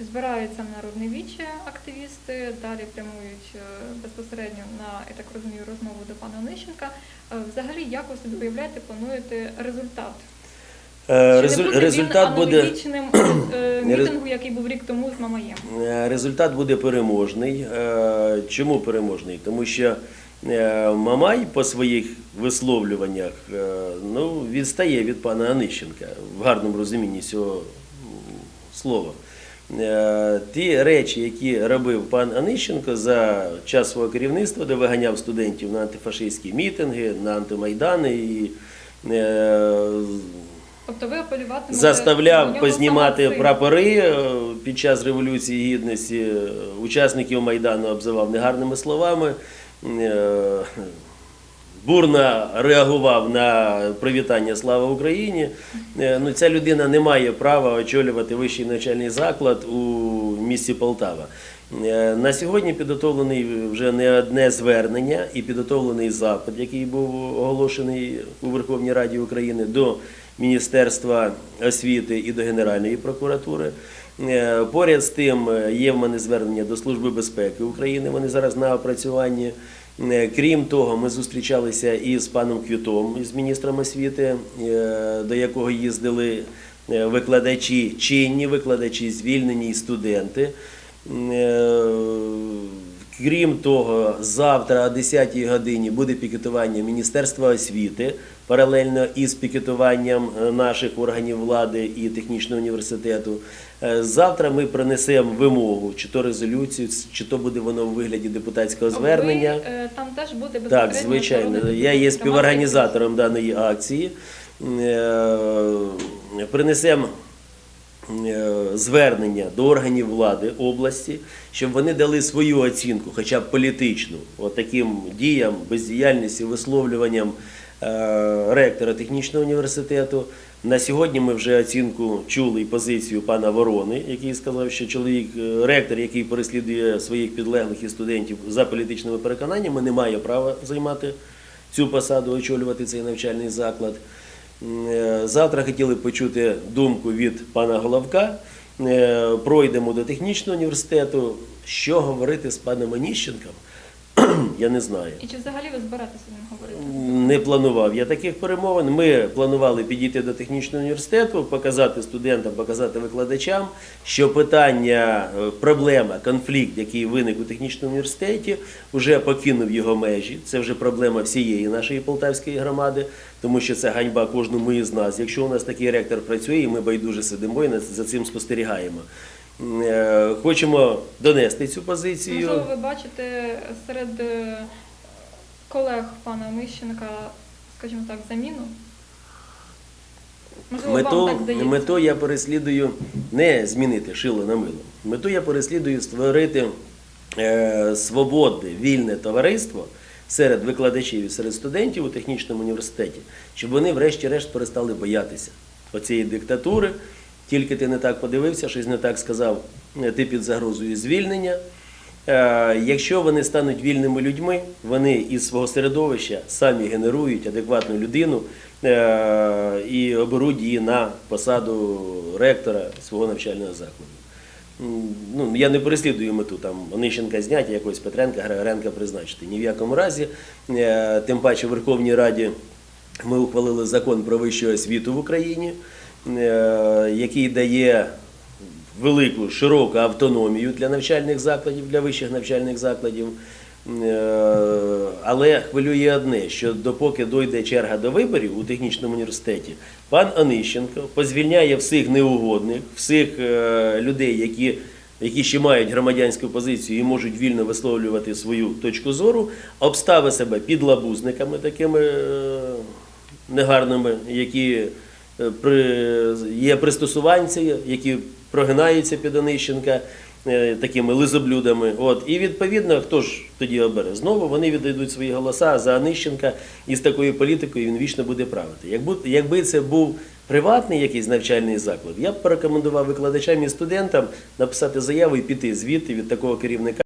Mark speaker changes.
Speaker 1: Збираються в народне віче активісти, далі прямують е, безпосередньо на, я так розумію, розмову до пана Онищенка. Е, Взагалі, як ви собі уявляєте, плануєте результат?
Speaker 2: Е, резу-
Speaker 1: буде
Speaker 2: Результат буде
Speaker 1: мітингу, який був рік тому з Мамаєм?
Speaker 2: Результат буде переможний. Чому переможний? Тому що Мамай по своїх висловлюваннях ну, відстає від пана Онищенка в гарному розумінні цього слова. Е, Ті речі, які робив пан Онищенко за час свого керівництва, де виганяв студентів на антифашистські мітинги, на антимайдани і е,
Speaker 1: Тобто ви апелюватимете до
Speaker 2: заставляв познімати прапори е, під час Революції Гідності, учасників Майдану обзивав негарними словами, бурно реагував на привітання Слава Україні. Е, Ну, ця людина не має права очолювати вищий навчальний заклад у місті Полтава. Е, На сьогодні підготовлений вже не одне звернення і підготовлений запит, який був оголошений у Верховній Раді України до Міністерства освіти і до Генеральної прокуратури. Е, Поряд з тим є в мене звернення до Служби безпеки України. Вони зараз на опрацюванні. Е, Крім того, ми зустрічалися і з паном Квітом, із міністром освіти, е, до якого їздили е, викладачі, чинні викладачі, звільнені студенти. Крім того, завтра о 10-й годині буде пікетування Міністерства освіти паралельно із пікетуванням е, наших органів влади і технічного університету. Е, Завтра ми принесемо вимогу, чи то резолюцію, чи то буде воно у вигляді депутатського звернення.
Speaker 1: Ви, е, там теж буде
Speaker 2: Так, звичайно. Я є співорганізатором даної акції. Принесемо звернення до органів влади області, щоб вони дали свою оцінку, хоча б політичну, от таким діям, бездіяльності, висловлюванням ректора технічного університету. На сьогодні ми вже оцінку чули і позицію пана Ворони, який сказав, що чоловік, е, ректор, який переслідує своїх підлеглих і студентів за політичними переконаннями, не має права займати цю посаду, очолювати цей навчальний заклад. Е, Завтра хотіли почути думку від пана Головка. Е, Пройдемо до технічного університету. Що говорити з паном Оніщенком, я не знаю.
Speaker 1: І чи взагалі ви збираєтеся з ним говорити?
Speaker 2: Не планував я таких перемовин. Ми планували підійти до технічного університету, показати студентам, показати викладачам, що питання, е, проблема, конфлікт, який виник у технічному університеті, вже покинув його межі. Це вже проблема всієї нашої полтавської громади, тому що це ганьба кожному із нас. Якщо у нас такий ректор працює, і ми байдуже сидимо і за цим спостерігаємо. Е, Хочемо донести цю позицію.
Speaker 1: Можливо, ви бачите серед е, колег пана Мищенка, скажімо так, заміну? Можливо,
Speaker 2: Мету,
Speaker 1: вам так
Speaker 2: мету я переслідую не змінити шило на мило. Мету я переслідую створити е, свободне, вільне товариство серед викладачів і серед студентів у технічному університеті, щоб вони, врешті-решт, перестали боятися оцієї диктатури. Тільки ти не так подивився, щось не так сказав, е, ти під загрозою звільнення. Е, Якщо вони стануть вільними людьми, вони із свого середовища самі генерують адекватну людину е, і оберуть її на посаду ректора свого навчального закладу. Ну, я не переслідую мету там Онищенка зняти, якогось Петренка, Григоренка призначити. Ні в якому разі. Тим паче в Верховній Раді ми ухвалили закон про вищу освіту в Україні, який дає велику широку автономію для навчальних закладів, для вищих навчальних закладів. Е, Але хвилює одне, що допоки дойде черга до виборів у технічному університеті, пан Онищенко позвільняє всіх неугодних, всіх е, людей, які, які ще мають громадянську позицію і можуть вільно висловлювати свою точку зору, обставить себе підлабузниками такими е, негарними, які е, є пристосуванці, які прогинаються під Онищенка е, такими лизоблюдами. От. І відповідно, хто ж тоді обере? Знову вони віддадуть свої голоса за Онищенка, і з такою політикою він вічно буде правити. Якби це був приватний якийсь навчальний заклад, я б порекомендував викладачам і студентам написати заяву і піти звідти від такого керівника.